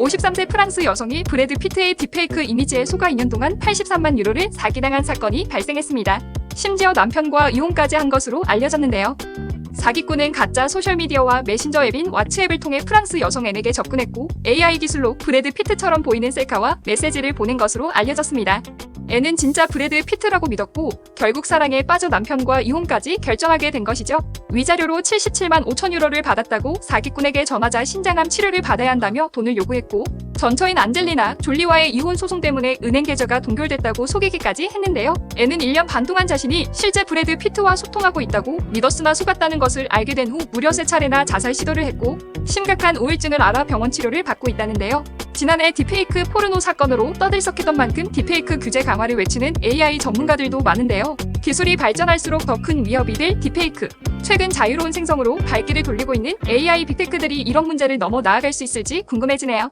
53세 프랑스 여성이 브래드 피트의 딥페이크 이미지에 속아 2년 동안 83만 유로를 사기당한 사건이 발생했습니다. 심지어 남편과 이혼까지 한 것으로 알려졌는데요. 사기꾼은 가짜 소셜미디어와 메신저 앱인 왓츠앱을 통해 프랑스 여성 N에게 접근했고 AI 기술로 브래드 피트처럼 보이는 셀카와 메시지를 보낸 것으로 알려졌습니다. N은 진짜 브래드 피트라고 믿었고 결국 사랑에 빠져 남편과 이혼까지 결정하게 된 것이죠. 위자료로 77만 5천 유로를 받았다고 사기꾼에게 전하자 신장암 치료를 받아야 한다며 돈을 요구했고 전처인 안젤리나 졸리와의 이혼 소송 때문에 은행 계좌가 동결됐다고 속이기까지 했는데요. N은 1년 반 동안 자신이 실제 브래드 피트와 소통하고 있다고 믿었으나 속았다는 것을 알게 된 후 무려 세 차례나 자살 시도를 했고 심각한 우울증을 알아 병원 치료를 받고 있다는데요. 지난해 딥페이크 포르노 사건으로 떠들썩했던 만큼 딥페이크 규제 강화를 외치는 AI 전문가들도 많은데요. 기술이 발전할수록 더 큰 위협이 될 딥페이크. 최근 자유로운 생성으로 발길을 돌리고 있는 AI 빅테크들이 이런 문제를 넘어 나아갈 수 있을지 궁금해지네요.